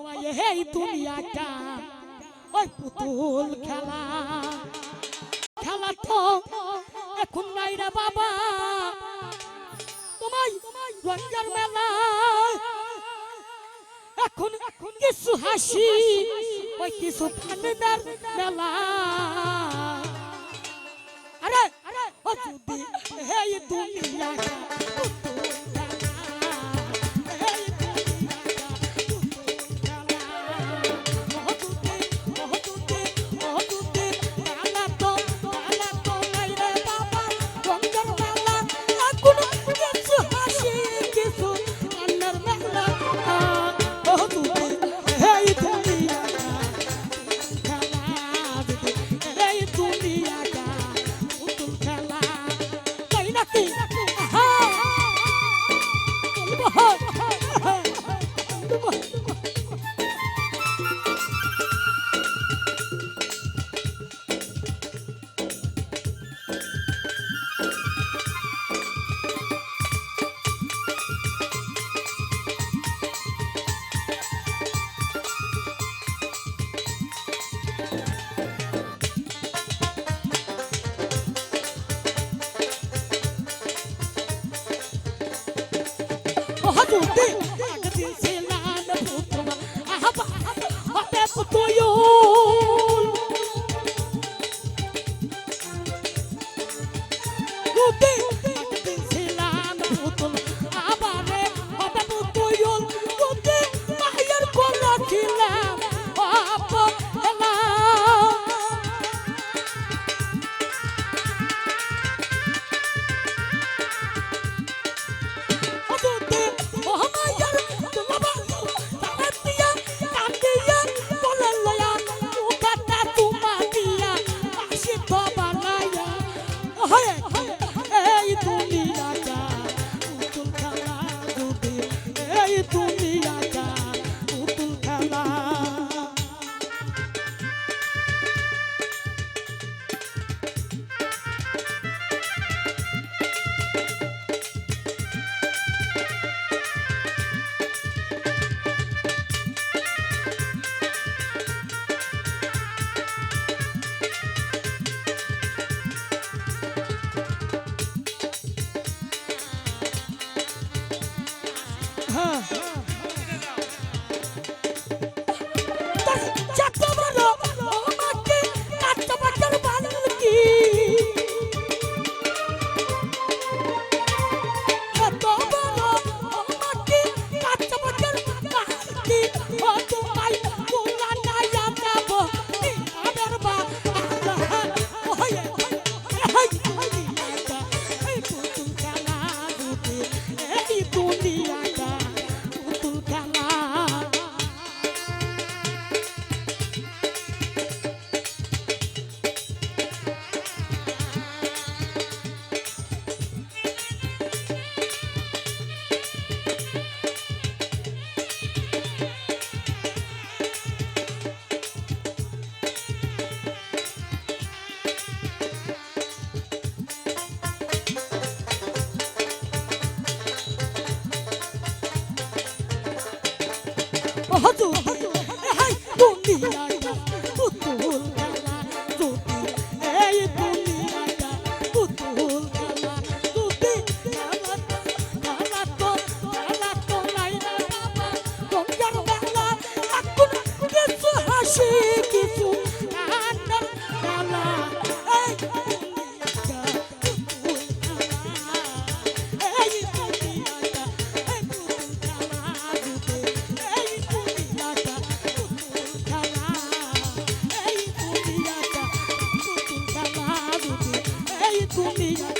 তোমায় এই দুনিয়াটা ওই পুতুল খেলা খেলা তো এখন নাই রে বাবা। তোমায় রঞ্জার মেলা এখন কিছু হাসি, ওই কিছু ফান্ডার মেলা। আরে ও যদি এই দুনিয়াটা বহুতে আগদি সেলান পুত্র আহব অপে পুতয়ো তুমি আর হ্যাঁ। 我好走。You.